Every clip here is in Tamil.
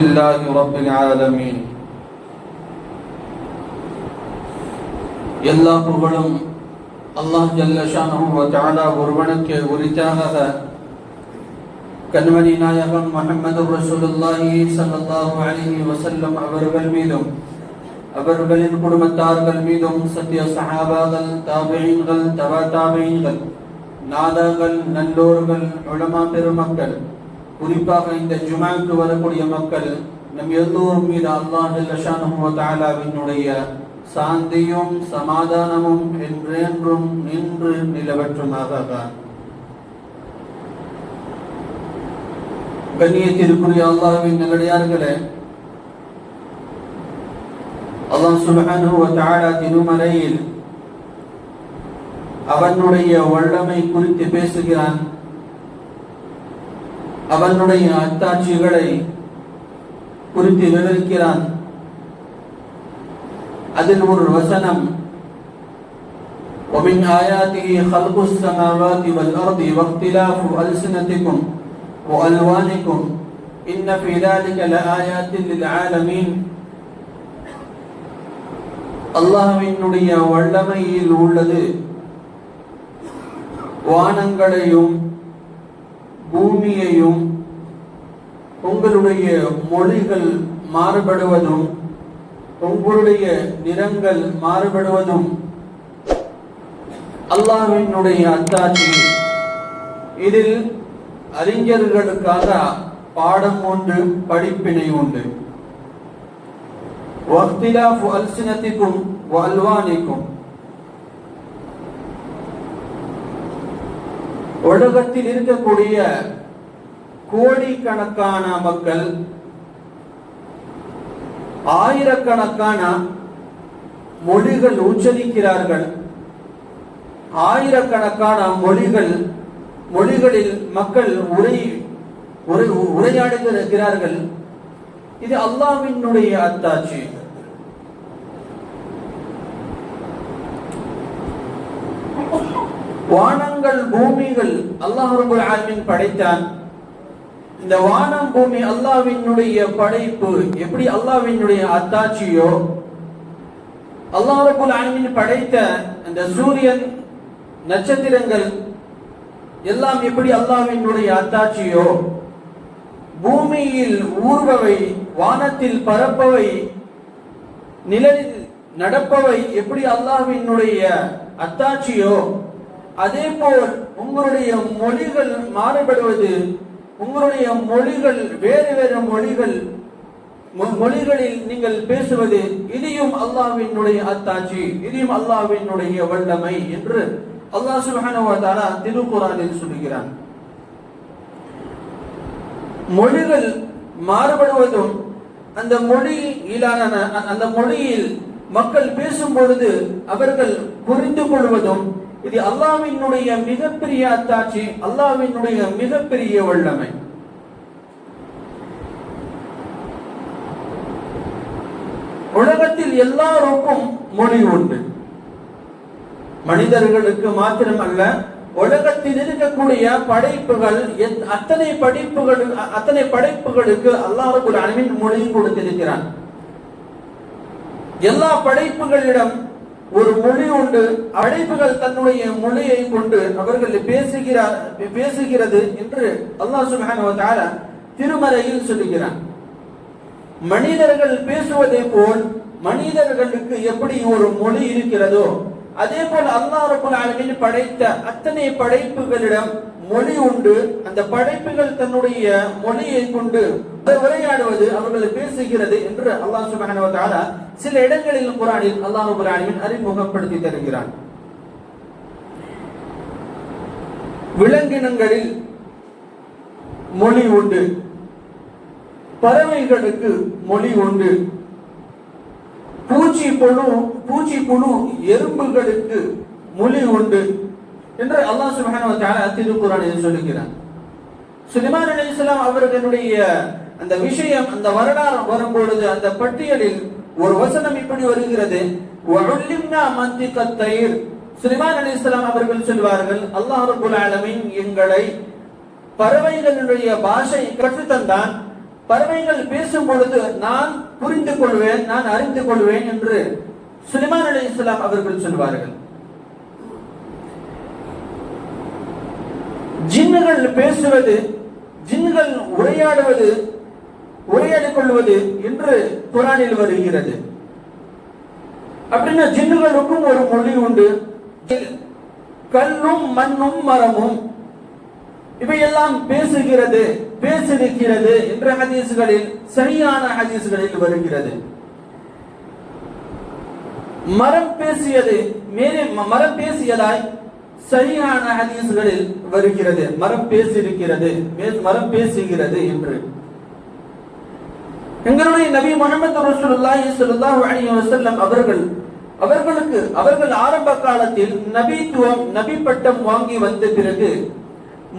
لله رب العالمين எல்லா புகழும் அல்லாஹ் ஜல்ல ஷானஹு வ தஆலா ஒருவனுக்கு உரித்தாக கண்மணி நாயகம் முஹம்மது ரசூலுல்லாஹி ஸல்லல்லாஹு அலைஹி வஸல்லம் அவர்கள் மீதும் அவர்களின் குடும்பத்தார்கள் மீதும் சத்திய சஹாபாக்கள் தாபியீன்கள் தபா தாபியீன்கள் நாதாக்கள் நல்லோர்கள் உலமா பெருமக்கள் குறிப்பாக இந்த ஜுமாக்கு வரக்கூடிய மக்கள் நம் எல்லோரும் மீது அல்லாஹ் ஜல்லஷானஹு சாந்தியும் சமாதானமும் என்றென்றும் நின்று நிலவற்றுமாக கண்ணியத்திற்குரிய அல்லாஹின் நிலையார்களே அல்லாஹ் சுபஹானஹு வ தஆலா திருமறையில் அவனுடைய வல்லமை குறித்து பேசுகிறான். அவனுடைய அத்தாட்சிகளை குறித்து விவரிக்கிறான் அதில் ஒரு வசனம் ومن آياته خلق السماوات والأرض واختلاف ألسنتكم وألوانكم إن في ذلك لآيات للعالمين அல்லாஹ்வினுடைய வல்லமையில் உள்ளது வானங்களையும் பூமியையும் உங்களுடைய மொழிகள் மாறுபடுவதும் உங்களுடைய நிறங்கள் மாறுபடுவதும் அல்லாவினுடைய அத்தாட்சி இதில் அறிஞர்களுக்காக பாடம் உண்டு படிப்பினை உண்டு வக்திலா அல்சினத்திக்கும் வல்வானிக்கும் உலகத்தில் இருக்கக்கூடிய கோடிக்கணக்கான மக்கள் ஆயிரக்கணக்கான மொழிகள் உச்சரிக்கிறார்கள். ஆயிரக்கணக்கான மொழிகள் மொழிகளில் மக்கள் உரை உரை உரையாடுகிறார்கள் இது அல்லாவினுடைய அத்தாட்சி. வானங்கள் பூமிகள் அல்லாஹ் ரபுல் படைத்தான். இந்த வானம் பூமி அல்லாவினுடைய படைப்பு எப்படி அல்லாஹ்வினுடைய அத்தாட்சியோ அல்லாஹ் ரபுல் படைத்த அந்த சூரியன் நட்சத்திரங்கள் எல்லாம் எப்படி அல்லாஹ்வினுடைய அத்தாட்சியோ பூமியில் ஊர்பவை வானத்தில் பரப்பவை நிழலில் நடப்பவை எப்படி அல்லாஹ்வினுடைய அத்தாட்சியோ அதே போல் உங்களுடைய மொழிகள் மாறுபடுவது உங்களுடைய மொழிகள் வேறு வேறு மொழிகள் மொழிகளில் நீங்கள் பேசுவது இதையும் அல்லாவினுடைய அத்தாட்சி இதையும் அல்லாவினுடைய வல்லமை என்று அல்லாஹ் சுப்ஹானஹு வ தஆலா சொல்கிறான். மொழிகள் மாறுபடுவதும் அந்த மொழியிலான அந்த மொழியில் மக்கள் பேசும் பொழுது அவர்கள் புரிந்து கொள்வதும் இது அல்லாவினுடைய மிகப்பெரிய அத்தாட்சி அல்லாவினுடைய மிகப்பெரிய வல்லமை. உலகத்தில் எல்லாருக்கும் மொழி உண்டு. மனிதர்களுக்கு மாத்திரமல்ல உலகத்தில் இருக்கக்கூடிய படைப்புகள் அத்தனை படைப்புகள் அத்தனை படைப்புகளுக்கு அல்லாஹுல் அலமின் மொழி கொடுத்திருக்கிறான். எல்லா படைப்புகளிடம் ஒரு மொழி உண்டு அழைப்புகள் தன்னுடைய மொழியை கொண்டு அவர்கள் பேசுகிறார் பேசுகிறது என்று அல்லாஹ் சுபான திருமறையில் சொல்லுகிறான். மனிதர்கள் பேசுவதை போல் மனிதர்களுக்கு எப்படி ஒரு மொழி இருக்கிறதோ அதே போல் அல்லாஹ் ரபுல் படைத்த அத்தனை படைப்புகளிடம் மொழி உண்டு. அந்த படைப்புகள் தன்னுடைய மொழியை கொண்டு உரையாடுவது அவர்கள் பேசுகிறது என்று அல்லாஹ் சுபஹானஹு தஆலா சில இடங்களில் குரானில் அல்லாஹு ரபுல் அறிமுகப்படுத்தி தருகிறான். விலங்கினங்களில் மொழி உண்டு. பறவைகளுக்கு மொழி உண்டு. பூச்சி புழு பூச்சி புழு எறும்புகளுக்கு மொழி உண்டு என்று அல்லாஹ் சுபஹான திருக்குறான் சொல்லுகிறான். சுலிமான் அலி இஸ்லாம் அவர்களுடைய அந்த விஷயம் அந்த வரலாறு வரும்பொழுது அந்த பட்டியலில் ஒரு வசனம் இப்படி வருகிறது. வஉல்லிம்னா மந்திகத் அவர்கள் சொல்வார்கள் அல்லாஹ் ரப்பல் ஆலமீன் எங்களை பறவைகளுடைய பாஷை கற்றுத்தந்தான் பறவைகள் பேசும் பொழுது நான் புரிந்து கொள்வேன் நான் அறிந்து கொள்வேன் என்று சுலைமான் அலி இஸ்லாம் அவர்கள் சொல்வார்கள். ஜின்னுகள் பேசுவது ஜின்னுகள் உரையாடுவது உரையாடி கொள்வது என்று குரானில் வருகிறது. அப்படின்னா ஜின்னுகளுக்கும் ஒரு மொழி உண்டு. கல்லும் மண்ணும் மரமும். இவையெல்லாம் பேசுகிறது பேசிருக்கிறது என்ற ஹதீசுகளில் சரியான ஹதீஸ்களில் வருகிறது. மரம் பேசியது மேலே ம- மரம் பேசியதாய் சரியான ஹதீஸ்களில் வருகிறது. மரம் பேசியிருக்கிறது மரம் பேசுகிறது என்று. எங்களுடைய நபி முகமது ரசூலுல்லாஹி ஸல்லல்லாஹு அலைஹி வஸல்லம் அவர்கள் அவர்களுக்கு அவர்கள் ஆரம்ப காலத்தில் நபித்துவம் நபி பட்டம் வாங்கி வந்த பிறகு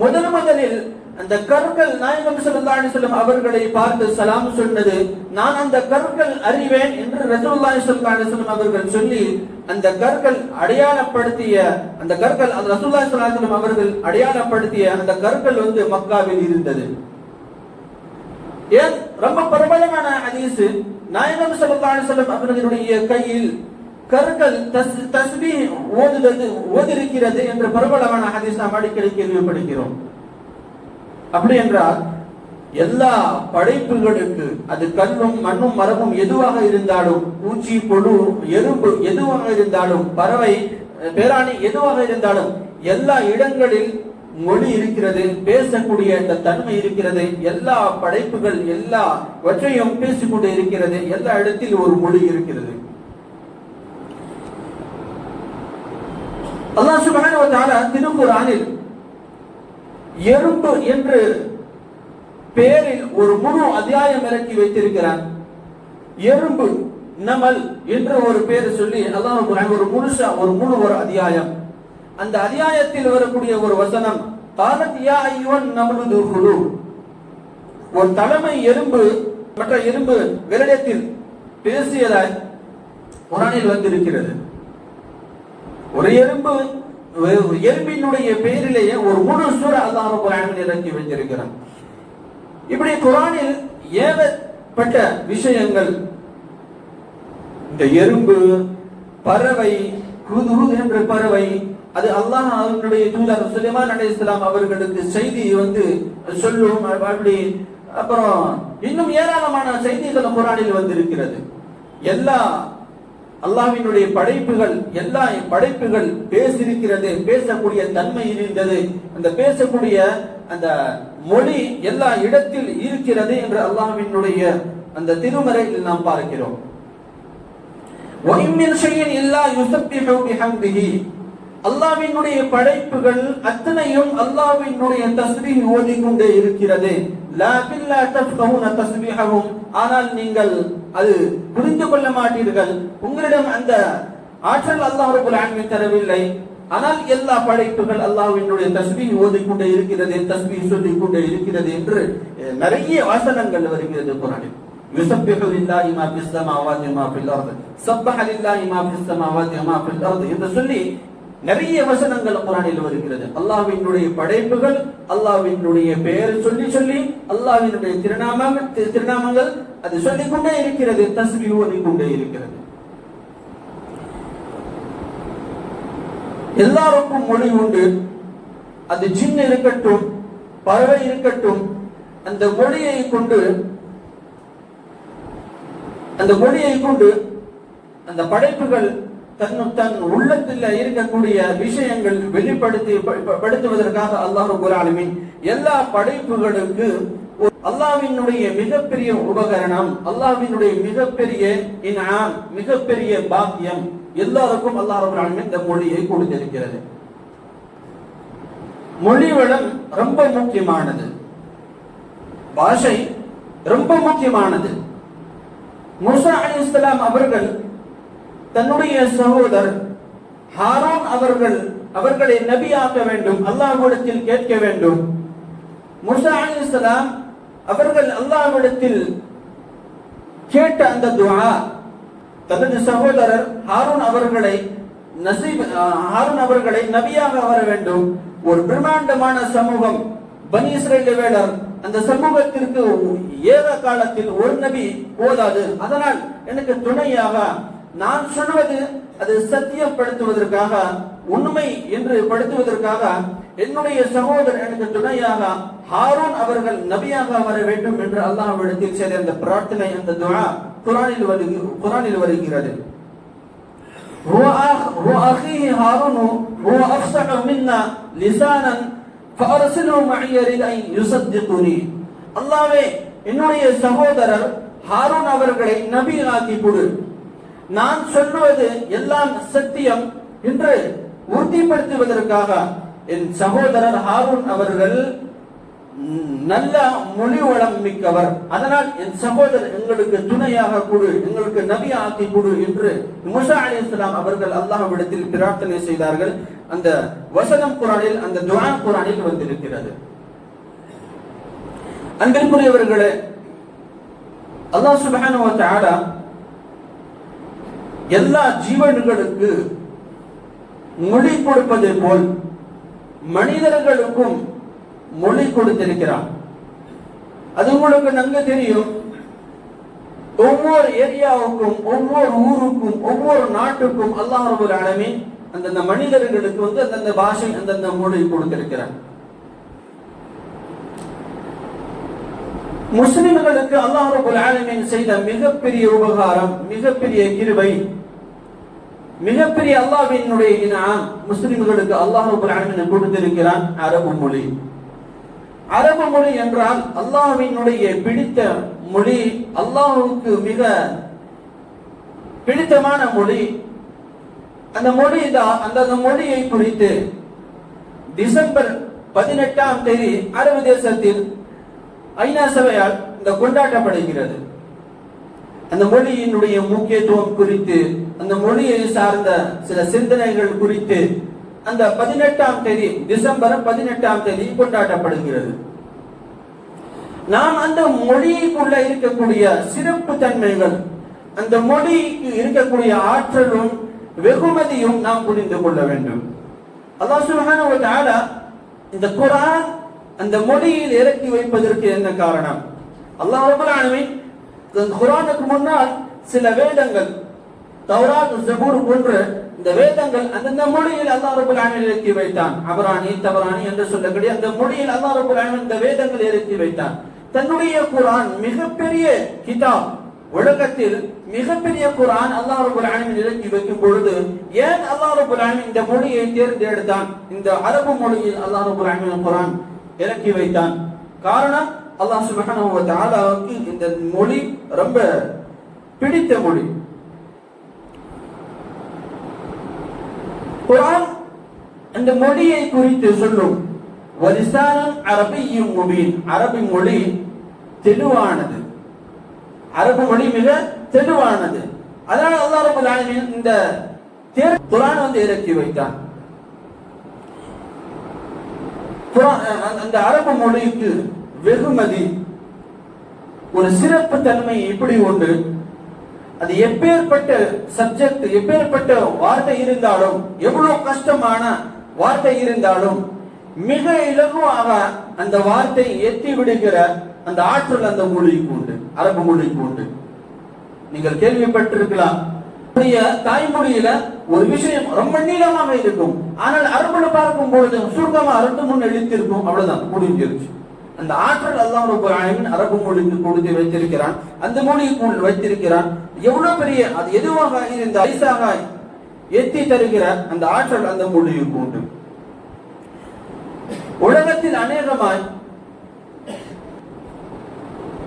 முதன் முதலில் அந்த கற்கள் நாயகம் ஸல்லல்லாஹு அலைஹி வஸல்லம் அவர்களை பார்த்து சலாம் சொன்னது நான் அந்த கற்கள் அறிவேன் என்று ரசூலுல்லாஹி ஸல்லல்லாஹு அலைஹி வஸல்லம் அவர்கள் சொல்லி அந்த கற்கள் அடையாளப்படுத்திய அந்த கற்கள் அந்த ரசூலுல்லாஹி ஸல்லல்லாஹு அலைஹி வஸல்லம் அவர்கள் அடையாளப்படுத்திய அந்த கற்கள் வந்து மக்காவில் இருந்தது. ஏன்? ரொம்ப பிரபலமான ஹதீஸ். நாயகம் ஸல்லல்லாஹு அலைஹி வஸல்லம் அவர்களுடைய கையில் கற்கள் தஸ் தஸ்பீஹ் ஓதுவது ஓதிருக்கிறது என்ற பிரபலமான ஹதீஸ் நாம் அடிக்கடி கேள்விப்படுகிறோம். அப்படி என்றால் எல்லா படைப்புகளுக்கு அது கல்லும் மண்ணும் மரமும் எதுவாக இருந்தாலும் பூச்சி பொழு எறும்பு எதுவாக இருந்தாலும் பறவை பேராணி எதுவாக இருந்தாலும் எல்லா இடங்களில் மொழி இருக்கிறது பேசக்கூடிய இந்த தன்மை இருக்கிறது எல்லா படைப்புகள் எல்லா வற்றையும் பேசிக்கொண்டு இருக்கிறது எல்லா இடத்தில் ஒரு மொழி இருக்கிறது. அல்லா சுப்ஹானஹு திருக்குறானில் எறும்பு என்று பேரில் ஒரு முழு அத்தியாயம் இறக்கி வைத்திருக்கிறான். எறும்பு நமல் என்று ஒரு பேர் சொல்லி அல்லாஹ் ஒரு முழுசா ஒரு முழு ஒரு அத்தியாயம். அந்த அத்தியாயத்தில் வரக்கூடிய ஒரு வசனம் காலத் யா ஐயோன் நமது குழு ஒரு தலைமை எறும்பு மற்ற எறும்பு விரடத்தில் பேசியதாய் குரானில் வந்திருக்கிறது. ஒரு எறும்பு ஒரு எறும்பினுடைய பெயரிலேயே ஒரு முழு சூற அல்லாஹ் குரானில் இறக்கி வைத்திருக்கிறான். இப்படி குரானில் ஏவப்பட்ட விஷயங்கள் இந்த எறும்பு பறவை குதுரு என்ற பறவை அது அல்லாஹ் அவர்களுடைய தூதர் சுலைமான் அலைஹிஸ்ஸலாம் அவர்களுக்கு செய்தி வந்து சொல்லும் அப்படி அப்புறம் இன்னும் ஏராளமான செய்திகள் குரானில் வந்திருக்கிறது எல்லா அல்லாஹ்வினுடைய படைப்புகள் எல்லா படைப்புகள் பேசியிருக்கிறது பேசக்கூடிய தன்மை இருந்தது அந்த பேசக்கூடிய அந்த மொழி எல்லா இடத்தில் இருக்கிறது என்று அல்லாஹ்வினுடைய அந்த திருமறையில் நாம் பார்க்கிறோம் وَإِن مِّن شَيْءٍ إِلَّا يُسَبِّحُ بِحَمْدِهِ அல்லாஹ்வினுடைய படைப்புகள் அத்தனையும் அல்லாஹ்வினுடைய தஸ்பீஹ் ஓதிக்கொண்டே இருக்கிறது லாக்கின் லா தஃப்கஹூன தஸ்பீஹஹும் ஆனால் நீங்கள் அது புரிந்து கொள்ள மாட்டீர்கள் உங்களிடம் அந்த ஆற்றல் அல்லாஹ் ரப்பல் ஆலமீன் தரவில்லை ஆனால் எல்லா படைப்புகள் அல்லாஹ்வினுடைய தஸ்பீஹ் ஓதிக்கொண்டே இருக்கிறது தஸ்பீஹ் சொல்லிக் கொண்டே இருக்கிறது என்று அஹ், நிறைய வசனங்கள் வருகிறது குர்ஆனில் يسبح لله ما في السماوات وما في الارض سبح لله ما في السماوات وما في الارض என்று சொல்லி நிறைய வசனங்கள் குரானில் வருகிறது. அல்லாஹ்வினுடைய படைப்புகள் அல்லாஹ்வினுடைய பெயர் சொல்லி சொல்லி அல்லாஹ்வினுடைய திருநாமங்கள் திருநாமங்கள் அது சொல்லிக் கொண்டே இருக்கிறது தஸ்பீஹ் கொண்டே இருக்கிறது. எல்லாருக்கும் மொழி உண்டு. அது ஜின் இருக்கட்டும் பறவை இருக்கட்டும் அந்த மொழியை கொண்டு அந்த மொழியை கொண்டு அந்த படைப்புகள் தன் தன் உள்ளத்தில் இருக்கக்கூடிய விஷயங்கள் வெளிப்படுத்தி ப- படுத்துவதற்காக அல்லாஹு ரப்பல் எல்லா படைப்புகளுக்கு அல்லாவினுடைய மிகப்பெரிய உபகரணம் அல்லாவினுடைய மிகப்பெரிய இன்ஆம் மிகப்பெரிய பாக்கியம் எல்லாருக்கும் அல்லாஹ் ரப்பல் இந்த மொழியை கொடுத்திருக்கிறது. மொழி வளம் ரொம்ப முக்கியமானது. பாஷை ரொம்ப முக்கியமானது. முசா அலி இஸ்லாம் அவர்கள் தன்னுடைய சகோதரர் ஹாரூன் அவர்கள் அவர்களை நபியாக்க வேண்டும் அல்லாஹ்விடத்தில் கேட்க வேண்டும். முசா அலிஸ்லாம் அவர்கள் அல்லாஹ்விடத்தில் கேட்ட அந்த துவா தனது சகோதரர் ஹாரூன் அவர்களை நசீப் ஹாரூன் அவர்களை நபியாக வர வேண்டும். ஒரு பிரம்மாண்டமான சமூகம் பனி இஸ்ரேல் வேளர் அந்த சமூகத்திற்கு ஏக காலத்தில் ஒரு நபி போதாது. அதனால் எனக்கு துணையாக நான் சொல்வது அது சத்தியப்படுத்துவதற்காக உண்மை என்று படுத்துவதற்காக என்னுடைய சகோதரர் எனக்கு துணையாக ஹாரூன் அவர்கள் நபியாக வர வேண்டும் என்று அல்லாஹ்விடத்தில் செய்த அந்த பிரார்த்தனை அந்த துஆ குரானில் வருகிறது குரானில் வருகிறது هو أخ هو أخيه هارون هو أفصح منا لسانا فأرسله معي يريد أن يصدقني அல்லாவே என்னுடைய சகோதரர் ஹாரூன் அவர்களை நபி ஆக்கி கொடு நான் சொல்வது எல்லாம் சத்தியம் என்று உறுதிப்படுத்துவதற்காக. என் சகோதரர் ஹாரூன் அவர்கள் நல்ல மொழி வளம் மிக்கவர். அதனால் என் சகோதரர் எங்களுக்கு துணையாக கொடு எங்களுக்கு நபி ஆக்கி கொடு என்று முசா அலி இஸ்லாம் அவர்கள் அல்லாஹ்விடத்தில் பிரார்த்தனை செய்தார்கள். அந்த வசனம் குரானில் அந்த துவா குரானில் வந்திருக்கிறது. அன்பிற்குரியவர்களே அல்லாஹ் சுப்ஹானஹு வ தஆலா எல்லா ஜீவன்களுக்கு மொழி கொடுப்பதை போல் மனிதர்களுக்கும் மொழி கொடுத்திருக்கிறான் அது உங்களுக்கு நன்கு தெரியும். ஒவ்வொரு ஏரியாவுக்கும் ஒவ்வொரு ஊருக்கும் ஒவ்வொரு நாட்டுக்கும் அல்லாஹ் ரபுல் அந்தந்த மனிதர்களுக்கு வந்து அந்தந்த பாஷை அந்தந்த மொழி கொடுத்திருக்கிறான் முஸ்லிம்களுக்கு அல்லாஹ் ரபுல் செய்த மிகப்பெரிய உபகாரம் மிகப்பெரிய கிருபை மிகப்பெரிய அல்லாஹ்வினுடைய இனாம் முஸ்லிம்களுக்கு அல்லாஹ் ரபுல் கொடுத்திருக்கிறான் அரபு மொழி. அரபு மொழி என்றால் அல்லாஹ்வினுடைய பிடித்த மொழி அல்லாஹுக்கு மிக பிடித்தமான மொழி. அந்த மொழி தான் அந்த அந்த மொழியை குறித்து டிசம்பர் பதினெட்டாம் தேதி அரபு தேசத்தில் ஐநா சபையால் இந்த கொண்டாடப்படுகிறது. அந்த மொழியினுடைய முக்கியத்துவம் குறித்து அந்த மொழியை சார்ந்த சில சிந்தனைகள் குறித்து அந்த பதினெட்டாம் தேதி டிசம்பர் பதினெட்டாம் தேதி கொண்டாடப்படுகிறது. நாம் அந்த மொழிக்குள்ள இருக்கக்கூடிய சிறப்பு தன்மைகள் அந்த மொழிக்கு இருக்கக்கூடிய ஆற்றலும் வெகுமதியும் நாம் புரிந்து கொள்ள வேண்டும். அல்லாஹ் சுப்ஹானஹு ஒரு ஆளா இந்த குரான் அந்த மொழியில் இறக்கி வைப்பதற்கு என்ன காரணம்? அல்லாஹ் ரபுல் ஆலமீன் இந்த முன்னால் சில வேதங்கள் தௌராத் ஜபூர் போன்ற இந்த வேதங்கள் அந்தந்த மொழியில் அல்லாஹ் ரபுல் ஆலமீன் இறக்கி வைத்தான். அபராணி தவராணி என்று சொல்லக்கூடிய அந்த மொழியில் அல்லா ரபுல் ஆலமீன் இந்த வேதங்கள் இறக்கி வைத்தான். தன்னுடைய குரான் மிகப்பெரிய கிதாப். உலகத்தில் மிகப்பெரிய குரான் அல்லா ரபுல் ஆலமீன் இறக்கி வைக்கும் பொழுது ஏன் அல்லா ரபுல் ஆலமீன் இந்த மொழியை தேர்ந்தெடுத்தான்? இந்த அரபு மொழியில் அல்லாஹ் ரபுல் ஆலமீன் குரான் இறக்கி வைத்தான். காரணம் அல்லாஹ் சுப்ஹானஹு வ தஆலாவுக்கு இந்த மொழி ரொம்ப பிடித்த மொழி. குர்ஆன் அந்த மொழியை குறித்து சொல்லும். வலிசானம் அரபியும் முபீன். அரபி மொழி தெளிவானது. அரபு மொழி மிக தெளிவானது. அதனால் அல்லாஹ் ரபுல் ஆலமீன் இந்த தேர் குர்ஆன் வந்து இறக்கி வைத்தான். குர்ஆன் அந்த அரபு மொழிக்கு வெகுமதி. ஒரு சிறப்பு தன்மை இப்படி உண்டு. அது எப்பேற்பட்ட சப்ஜெக்ட் எப்பேற்பட்ட வார்த்தை இருந்தாலும் எவ்வளவு கஷ்டமான வார்த்தை இருந்தாலும் மிக இலகுவாக அந்த வார்த்தை எத்தி விடுகிற அந்த ஆற்றல் அந்த மொழிக்கு உண்டு அரபு மொழிக்கு உண்டு. நீங்கள் கேள்விப்பட்டிருக்கலாம். தாய்மொழியில ஒரு விஷயம் ரொம்ப நீளமாக இருக்கும். ஆனால் அரபுல பார்க்கும் பொழுது சுருக்கமா ரெண்டு மூணு எழுத்திருக்கும். அவ்வளவுதான் முடிஞ்சிருச்சு. அந்த ஆற்றல் அல்லாஹ் ரப்பல் ஆலமின் அரபு மொழிக்கு கொடுத்து வைத்திருக்கிறான். அந்த மொழிக்குள் வைத்திருக்கிறான். எவ்வளவு பெரிய அது எதுவாக இருந்த ஐசாக எத்தி தருகிற அந்த ஆற்றல் அந்த மொழிக்கு உண்டு. உலகத்தில் அநேகமாய்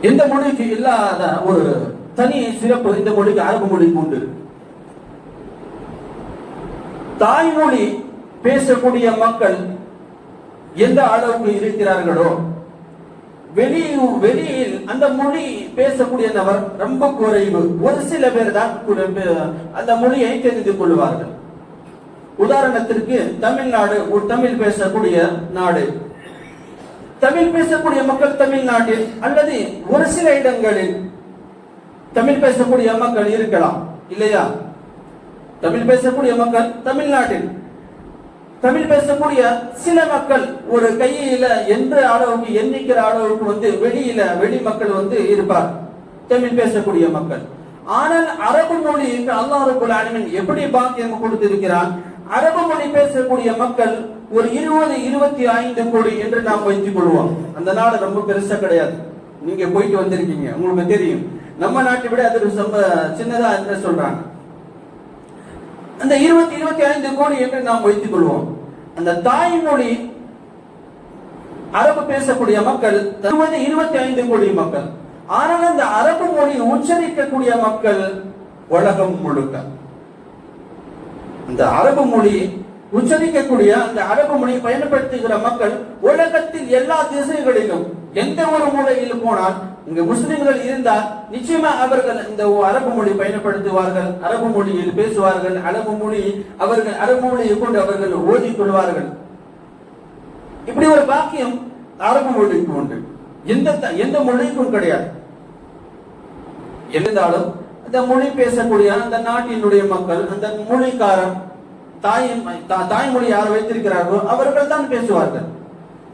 எந்த மொழிக்கு இல்லாத ஒரு தனி சிறப்பு இந்த மொழிக்கு அரபு மொழிக்கு உண்டு. தாய்மொழி பேசக்கூடிய மக்கள் எந்த அளவுக்கு இருக்கிறார்களோ வெளியும் வெளியில் அந்த மொழி பேசக்கூடிய நபர் ரொம்ப குறைவு. ஒரு சில பேர் தான் அந்த மொழியை தெரிந்து கொள்வார்கள். உதாரணத்திற்கு தமிழ்நாடு ஒரு தமிழ் பேசக்கூடிய நாடு. தமிழ் பேசக்கூடிய மக்கள் தமிழ்நாட்டில் அல்லது ஒரு சில இடங்களில் தமிழ் பேசக்கூடிய மக்கள் இருக்கலாம் இல்லையா? தமிழ் பேசக்கூடிய மக்கள் தமிழ்நாட்டில். தமிழ் பேசக்கூடிய சில மக்கள் ஒரு கையில எந்த அளவுக்கு எண்ணிக்கிற அளவுக்கு வந்து வெளியில வெளி மக்கள் வந்து இருப்பார். தமிழ் பேசக்கூடிய மக்கள். ஆனால் அரபு மொழிக்கு என்று ரபுல் ஆலமீன் எப்படி பாக்கியம் கொடுத்திருக்கிறான்? அரபு மொழி பேசக்கூடிய மக்கள் ஒரு இருபது இருபத்தி ஐந்து கோடி என்று நாம் வைத்துக் கொள்வோம். அந்த நாடு ரொம்ப பெருசா கிடையாது. நீங்க போயிட்டு வந்திருக்கீங்க. உங்களுக்கு தெரியும். நம்ம நாட்டை விட அது ரொம்ப சின்னதா என்று சொல்றாங்க. அந்த இருபத்தி இருபத்தி ஐந்து கோடி என்று நாம் வைத்துக் கொள்வோம். அந்த தாய்மொழி அரபு பேசக்கூடிய மக்கள் இருபது இருபத்தி ஐந்து கோடி மக்கள். ஆனால் அந்த அரபு மொழி உச்சரிக்கக்கூடிய மக்கள் உலகம் முழுக்க. அந்த அரபு மொழி உச்சரிக்கக்கூடிய அந்த அரபு மொழியை பயன்படுத்துகிற மக்கள் உலகத்தில் எல்லா திசைகளிலும் எந்த ஒரு மூலையில் போனால் இங்க முஸ்லிம்கள் இருந்தால் நிச்சயமா அவர்கள் இந்த அரபு மொழி பயன்படுத்துவார்கள். அரபு மொழியில் பேசுவார்கள். அரபு மொழி அவர்கள் அரபு மொழியை கொண்டு அவர்கள் ஓதிக் கொள்வார்கள். இப்படி ஒரு பாக்கியம் அரபு மொழிக்கு உண்டு. எந்த த- எந்த மொழிக்கும் கிடையாது. இருந்தாலும் அந்த மொழி பேசக்கூடிய அந்த நாட்டினுடைய மக்கள் அந்த மொழிக்காரன் தாயின் தா- தாய்மொழி யார் வைத்திருக்கிறார்களோ அவர்கள் தான் பேசுவார்கள்.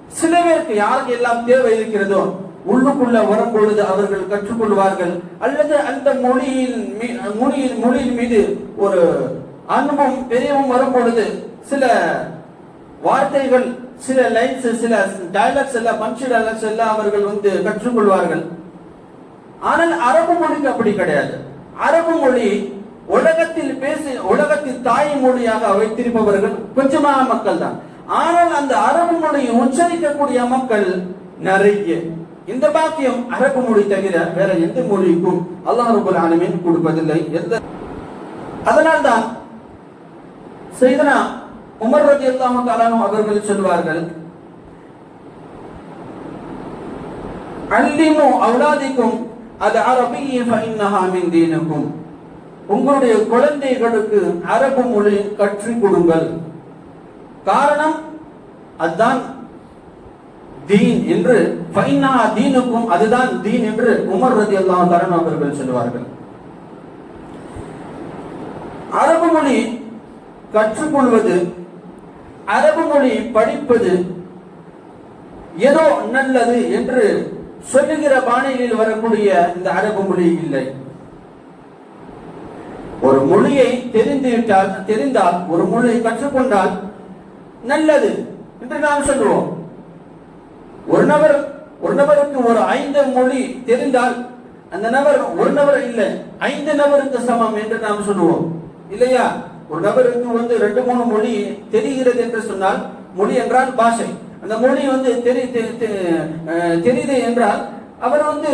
சில பேருக்கு யாருக்கு எல்லாம் தேவை இருக்கிறதோ உள்ளுக்குள்ள வரும்பொழுது அவர்கள் கற்றுக்கொள்வார்கள். அல்லது அந்த மொழியின் மீ- மொழியின் மொழியின் மீது ஒரு அன்பும் பெரியவும் வரும்பொழுது சில வார்த்தைகள் சில லைன்ஸ் சில டயலாக்ஸ் எல்லாம் பஞ்ச் டயலாக்ஸ் எல்லாம் அவர்கள் வந்து கற்றுக்கொள்வார்கள். ஆனால் அரபு மொழிக்கு அப்படி கிடையாது. அரபு மொழி உலகத்தில் பேசி உலகத்தில் தாய் மொழியாக வைத்திருப்பவர்கள் கொஞ்சமான மக்கள் தான் ஆனால் அந்த அரபு மொழியை உச்சரிக்கக்கூடிய மக்கள் நிறைய. இந்த பாக்கியம் அரபு மொழி தவிர வேற எந்த மொழிக்கும் அல்லாஹ் ரபுல் ஆலமீன் கொடுப்பதில்லை. எந்த அதனால்தான் செய்தனா உமர் ரதி அல்லாஹு அவர்கள் சொல்வார்கள் அல்லிமு அவுலாதிக்கும் அது அரபியை ஃபஇன்னஹா தீனுக்கும். உங்களுடைய குழந்தைகளுக்கு அரபு மொழி கற்றுக் கொடுங்கள். காரணம் அதுதான் தீன் என்று பைனா தீனுக்கும் அதுதான் தீன் என்று உமர் ரதி அல்லாஹ் அவர்கள் சொல்லுவார்கள். அரபு மொழி கற்றுக்கொள்வது அரபு மொழி படிப்பது ஏதோ நல்லது என்று சொல்லுகிற பாணியில் வரக்கூடிய இந்த அரபு மொழி இல்லை. ஒரு மொழியை தெரிந்து விட்டால் தெரிந்தால் ஒரு மொழியை கற்றுக்கொண்டால் நல்லது என்று நாம் சொல்லுவோம். ஒரு நபர் ஒரு நபருக்கு ஒரு ஐந்து மொழி தெரிந்தால் அந்த நபர் ஒரு நபர் இல்லை ஐந்து நபருக்கு சமம் என்று நாம் சொல்லுவோம். இல்லையா? ஒரு நபருக்கு வந்து ரெண்டு மூணு மொழி தெரிகிறது என்று சொன்னால் மொழி என்றால் பாஷை. அந்த மொழி வந்து தெரி தெரியுது என்றால் அவர் வந்து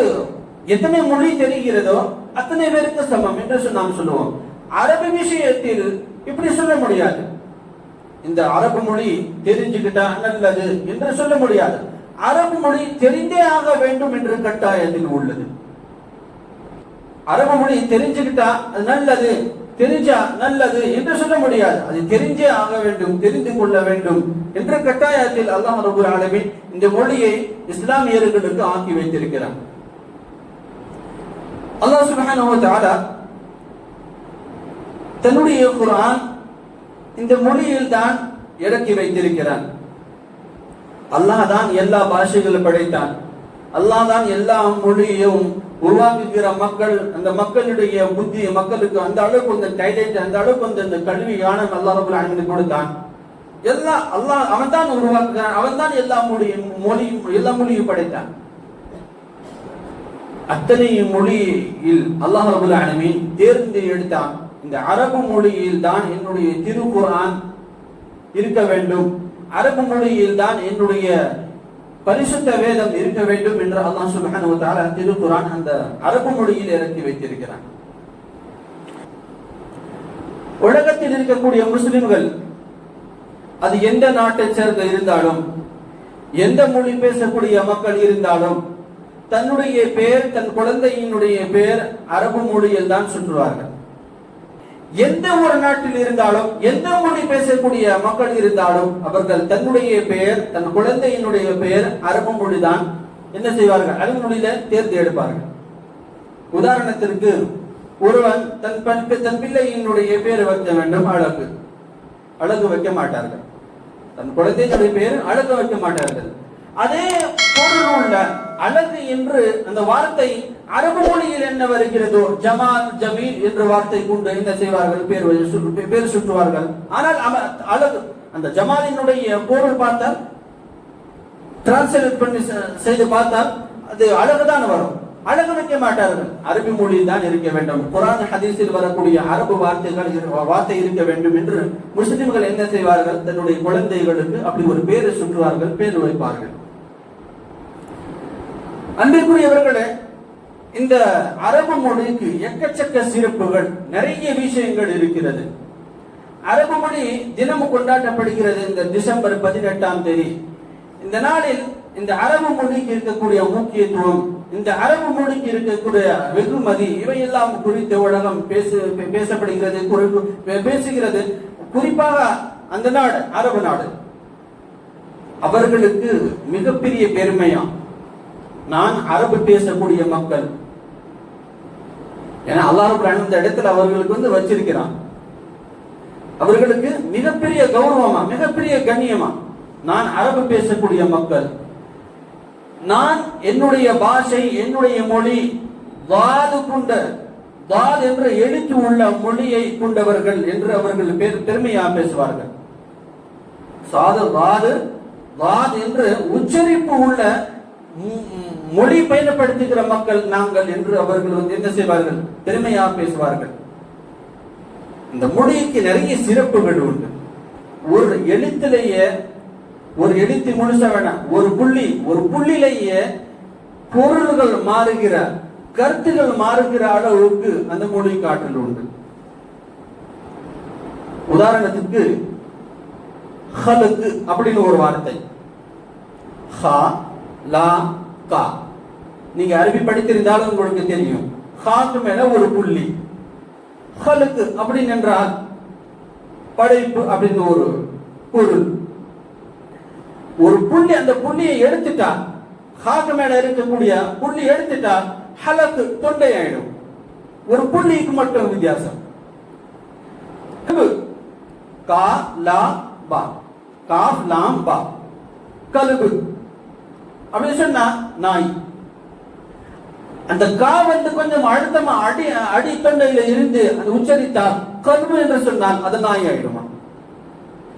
எத்தனை மொழி தெரிகிறதோ அத்தனை பேருக்கு சமம் என்று நாம் சொல்லுவோம். அரபு விஷயத்தில் இப்படி சொல்ல முடியாது. இந்த அரபு மொழி தெரிஞ்சுக்கிட்டா நல்லது என்று சொல்ல முடியாது. அரபு மொழி தெரிந்தே ஆக வேண்டும் என்ற கட்டாயத்தில் உள்ளது. அரபு மொழி தெரிஞ்சுக்கிட்டா அது நல்லது தெரிஞ்சா நல்லது என்று சொல்ல முடியாது. அது தெரிஞ்சே ஆக வேண்டும் தெரிந்து கொள்ள வேண்டும் என்ற கட்டாயத்தில் அல்லாஹ் ரபுல் ஆலமின் இந்த மொழியை இஸ்லாமியர்களுக்கு ஆக்கி வைத்திருக்கிறான். அல்லாஹ் சுபஹானஹு தஆலா தன்னுடைய குர்ஆன் இந்த மொழியில் தான் இறக்கி வைத்திருக்கிறான். அல்லாஹ் தான் எல்லா பாஷைகளும் படைத்தான். அல்லாஹ் தான் எல்லா மொழியையும் உருவாக்குகிற மக்கள் அந்த மக்களுடைய புத்தி மக்களுக்கு அந்த அளவுக்கு அந்த டைலைட் அந்த அளவுக்கு அந்த அந்த கல்வி ஞானம் அல்லாஹ் அணிந்து கொடுத்தான். எல்லா அல்லாஹ் அவன் தான் உருவாக்குகிறான். அவன் தான் எல்லா மொழியும் மொழியும் எல்லா மொழியும் படைத்தான். அத்தனை மொழியில் அல்லாஹ் ரபுல் ஆலமீன் தேர்ந்து எடுத்தான். இந்த அரபு மொழியில் தான் என்னுடைய திருக்குரான் இருக்க வேண்டும். அரபு மொழியில் தான் என்னுடைய பரிசுத்த வேதம் இருக்க வேண்டும் என்று அல்லாஹ் சுப்ஹானஹு வ தஆலா அந்த அரபு மொழியில் இறக்கி வைத்திருக்கிறான். உலகத்தில் இருக்கக்கூடிய முஸ்லிம்கள் அது எந்த நாட்டை சேர்ந்த இருந்தாலும் எந்த மொழி பேசக்கூடிய மக்கள் இருந்தாலும் தன்னுடைய பெயர் தன் குழந்தையினுடைய பெயர் அரபு மொழியில் தான் சுற்றுவார்கள். எந்த ஒரு நாட்டில் இருந்தாலும் எந்த மொழி பேசக்கூடிய மக்கள் இருந்தாலும் அவர்கள் தன்னுடைய பெயர் தன் குழந்தையினுடைய பெயர் அரபு மொழிதான் என்ன செய்வார்கள்? அரபு மொழியில தேர்ந்து எடுப்பார்கள். உதாரணத்திற்கு ஒருவன் தன் பெண் தன் பிள்ளையினுடைய பெயர் வைக்க வேண்டும் அழகு. அழகு வைக்க மாட்டார்கள். தன் குழந்தையினுடைய பெயர் அழகு வைக்க மாட்டார்கள். அதே பொருள் உள்ள அழகு என்று அந்த வார்த்தை அரபு மொழியில் என்ன வருகிறதோ ஜமால் ஜமீல் என்ற வார்த்தை கொண்டு என்ன செய்வார்கள்? பேர் பேர் சுற்றுவார்கள். ஆனால் அழகு அந்த ஜமாலினுடைய பொருள் பார்த்தால் டிரான்ஸ்லேட் பண்ணி செய்து பார்த்தால் அது அழகுதான் வரும். அழகு வைக்க மாட்டார்கள். அரபி மொழியில் தான் இருக்க வேண்டும். குரான் ஹதீஸில் வரக்கூடிய அரபு வார்த்தைகள் வார்த்தை இருக்க வேண்டும் என்று முஸ்லிம்கள் என்ன செய்வார்கள்? தன்னுடைய குழந்தைகளுக்கு அப்படி ஒரு பேரை சுற்றுவார்கள் பேர் வைப்பார்கள். அன்பிற்குரியவர்களே இந்த அரபு மொழிக்கு எக்கச்சக்க சிறப்புகள் நிறைய விஷயங்கள் இருக்கிறது. அரபு மொழி தினமும் கொண்டாடப்படுகிறது இந்த டிசம்பர் பதினெட்டாம் தேதி. இந்த நாளில் இந்த அரபு மொழிக்கு இருக்கக்கூடிய முக்கியத்துவம் இந்த அரபு மொழிக்கு இருக்கக்கூடிய வெகுமதி இவையெல்லாம் குறித்து உலகம் பேசு பே- பேசப்படுகிறது பேசுகிறது. குறிப்பாக அந்த நாடு அரபு நாடு. அவர்களுக்கு மிகப்பெரிய பெருமையாம். நான் அரபு பேசக்கூடிய மக்கள். ஏன்னா அல்லாஹ் அந்த இடத்துல அவர்களுக்கு வந்து வச்சிருக்கிறான். அவர்களுக்கு மிகப்பெரிய கௌரவமா மிகப்பெரிய கண்ணியமா நான் அரபு பேசக்கூடிய மக்கள். நான் என்னுடைய பாஷை என்னுடைய மொழி வாது கொண்ட வாது என்று எழுத்து உள்ள மொழியை கொண்டவர்கள் என்று அவர்கள் பேர் பெருமையா பேசுவார்கள். சாது வாது வாது என்று உச்சரிப்பு உள்ள மொழி பயன்படுத்துகிற மக்கள் நாங்கள் என்று அவர்கள் வந்து என்ன செய்வார்கள்? பெருமையா பேசுவார்கள். இந்த மொழிக்கு நிறைய சிறப்புகள் உண்டு. ஒரு எழுத்திலேயே ஒரு எழுத்து முழுச வேணாம் ஒரு புள்ளி ஒரு புள்ளிலேயே பொருள்கள் மாறுகிற கருத்துகள் மாறுகிற அளவுக்கு அந்த மொழி காற்றல் உண்டு. உதாரணத்துக்கு ஹலுக்கு அப்படின்னு ஒரு வார்த்தை. ஹா லா கா. நீங்க அரபி படித்திருந்தாலும் உங்களுக்கு தெரியும். ஹாக்கு மேல ஒரு புள்ளி. ஹலுக்கு அப்படின்னு என்றால் படைப்பு அப்படின்னு ஒரு பொருள். ஒரு புள்ளி அந்த புள்ளியை எடுத்துட்டா ஹாக்கு மேல இருக்கக்கூடிய புள்ளி எடுத்துட்டா ஹலக்கு தொண்டை ஆயிடும் ஒரு புள்ளிக்கு மட்டும் வித்தியாசம். கா லா பா. காஃப் லாம் பா. கலுபு அப்படின்னு சொன்னா நாய். அந்த கா வந்து கொஞ்சம் அழுத்தமா அடி அடி தொண்டையில இருந்து அந்த உச்சரித்தால் கருமு என்று சொன்னால் அது நாய் ஆயிடுமா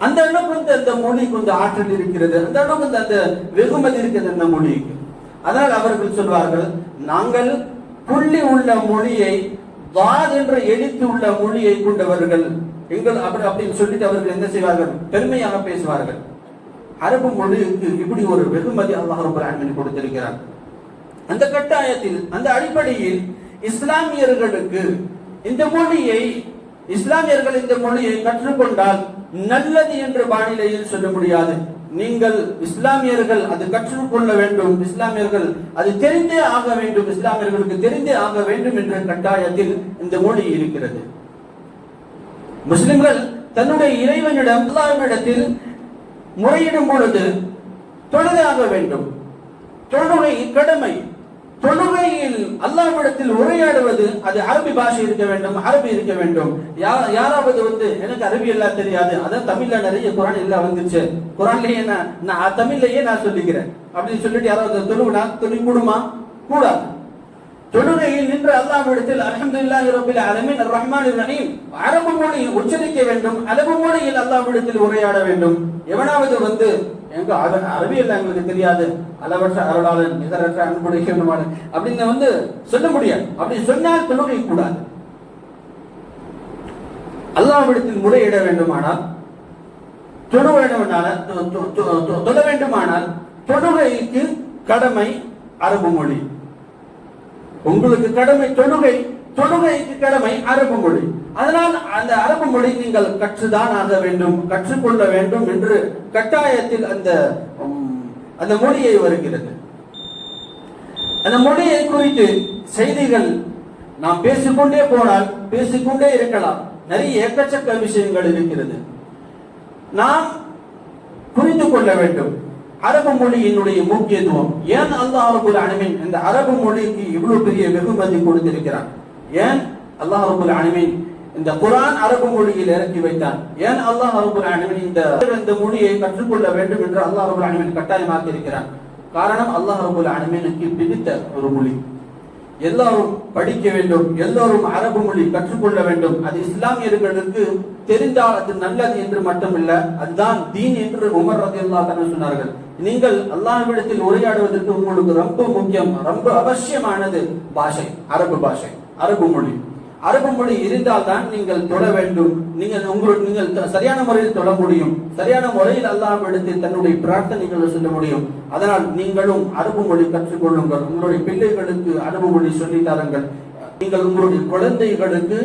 அந்த அளவுக்கு வந்து அந்த மொழிக்கு வந்து ஆற்றல் இருக்கிறது. அந்த அளவுக்கு வந்து அந்த வெகுமதி இருக்கிறது அந்த மொழிக்கு. அதனால் அவர்கள் சொல்வார்கள் நாங்கள் புள்ளி உள்ள மொழியை வாத் என்ற எழுத்து உள்ள மொழியை கொண்டவர்கள். எங்கள் அப்படி அப்படின்னு சொல்லிட்டு அவர்கள் என்ன செய்வார்கள்? பெருமையாக பேசுவார்கள். அரபு மொழிக்கு இப்படி ஒரு வெகுமதி அல்லாஹ் ரப்பல் கொடுத்திருக்கிறார். அந்த கட்டாயத்தில் அந்த அடிப்படையில் இஸ்லாமியர்களுக்கு இந்த மொழியை இஸ்லாமியர்கள் இந்த மொழியை கற்றுக்கொண்டால் நல்லது என்ற வானிலையில் சொல்ல முடியாது. நீங்கள் இஸ்லாமியர்கள் அது கற்றுக்கொள்ள வேண்டும். இஸ்லாமியர்கள் அது தெரிந்தே ஆக வேண்டும். இஸ்லாமியர்களுக்கு தெரிந்தே ஆக வேண்டும் என்ற கட்டாயத்தில் இந்த மொழி இருக்கிறது. முஸ்லிம்கள் தன்னுடைய இறைவனிடம் அல்லாஹ்விடத்தில் முறையிடும் பொழுது தொழுதாக வேண்டும். தொழுகை கடமை. தொழுகையில் அல்லாவிடத்தில் உரையாடுவது அது அரபி பாஷை இருக்க வேண்டும் அரபி இருக்க வேண்டும். யா- யாராவது வந்து எனக்கு அரபி எல்லாம் தெரியாது. அதான் தமிழ்ல நிறைய குரான் எல்லாம் வந்துச்சு. குரான்லயே நான் தமிழ்லயே நான் சொல்லிக்கிறேன். அப்படின்னு சொல்லிட்டு யாராவது தொழுவினா தொழில் கூடுமா கூடாது. தொழுகையில் நின்று அல்லாஹ்விடத்தில் அல்ஹம்துலில்லாஹி ரப்பில் ஆலமீன் அர் ரஹ்மானிர் ரஹீம். அரபு மொழியில் உச்சரிக்க வேண்டும் அரபு மொழியில் அல்லாஹ்விடத்தில் உரையாட வேண்டும். எவனாவது வந்து எங்க அர- அரபி எங்களுக்கு தெரியாது. அளவற்ற அருளாளன் நிகரற்ற அன்புடைய அப்படின்னு வந்து சொல்ல முடியாது. அப்படி சொன்னால் தொழுகை கூடாது. அல்லாஹ்விடத்தில் முறையிட வேண்டுமானால் தொழ வேண்டுமானால் தொ- தொ- தொ- தொ- தொழ வேண்டுமானால் தொழுகைக்கு கடமை அரபு மொழி. உங்களுக்கு கடமை தொழுகை தொழுகைக்கு கடமை அரபு மொழி அதனால் அந்த அரபு மொழி நீங்கள் கற்றுதான் ஆக வேண்டும் கற்றுக்கொள்ள வேண்டும் என்று கட்டாயத்தில் அந்த உம், அந்த மொழியை வருகிறது. அந்த மொழியை குறித்து செய்திகள் நாம் பேசிக்கொண்டே போனால் பேசிக்கொண்டே இருக்கலாம். நிறைய எக்கச்சக்க விஷயங்கள் இருக்கிறது. நாம் புரிந்து கொள்ள வேண்டும். அரபு மொழியினுடைய முக்கியத்துவம். ஏன் அல்லாஹுல் ரபுல் இந்த அரபு மொழிக்கு இவ்வளவு பெரிய வெகுமதி கொடுத்திருக்கிறான். ஏன் அல்லாஹுல் ரபுல் இந்த குரான் அரபு மொழியில் இறக்கி வைத்தான். ஏன் அல்லாஹ் ரபுல் ஆலமீன் இந்த இந்த மொழியை கற்றுக்கொள்ள வேண்டும் என்று அல்லாஹ் ரபுல் ஆலமீன் கட்டாயமாக்கி இருக்கிறான் காரணம் அல்லாஹ் ரபுல் ஆலமீனுக்கு பிடித்த ஒரு மொழி. எல்லாரும் படிக்க வேண்டும். எல்லோரும் அரபு மொழி கற்றுக்கொள்ள வேண்டும். அது இஸ்லாமியர்களுக்கு தெரிந்தால் அது நல்லது என்று மட்டுமில்ல அதுதான் தீன் என்று உமர் ரதி சொன்னார்கள். நீங்கள் அல்லாஹ்விடத்தில் உரையாடுவதற்கு உங்களுக்கு ரொம்ப முக்கியம் ரொம்ப அவசியமானது பாஷை அரபு பாஷை அரபு மொழி. அரபு மொழி இருந்தால் தான் நீங்கள் தொட வேண்டும். நீங்கள் உங்களுக்கு நீங்கள் சரியான முறையில் தொட முடியும். சரியான முறையில் அல்லாஹ்விடத்தில் தன்னுடைய பிரார்த்தனைகளை சொல்ல முடியும். அதனால் நீங்களும் அரபு மொழி கற்றுக்கொள்ளுங்கள் உங்களுடைய பிள்ளைகளுக்கு அரபு மொழி சொல்லித் தாருங்கள். நீங்கள் உங்களுடைய குழந்தைகளுக்கு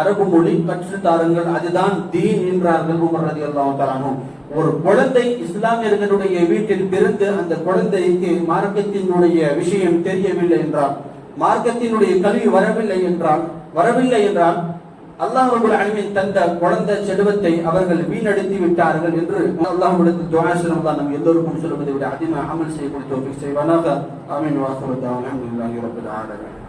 அரபு மொழி கற்றுத் தாருங்கள். அதுதான் தீன் என்றார்கள் உமர் ரதி தஆலா ஒரு குழந்தை இஸ்லாமியர்களுடைய வீட்டில் பிறந்து அந்த குழந்தைக்கு மார்க்கத்தினுடைய விஷயம் தெரியவில்லை என்றால் மார்க்கத்தினுடைய கல்வி வரவில்லை என்றால் வரவில்லை என்றால் அல்லாஹர்கள் ரபுல் தந்த குழந்தை செல்வத்தை அவர்கள் வீணடித்து விட்டார்கள் என்று அல்லாஹ்விடத்தில் துவாசனம் தான் நம்ம எல்லோருக்கும் சொல்வதை விட அதிகமாக அமல் செய்யக்கூடிய செய்வானாக. அமீன் வாஹுவ அலமதுல்லாஹி ரபுல் ஆலமீன்.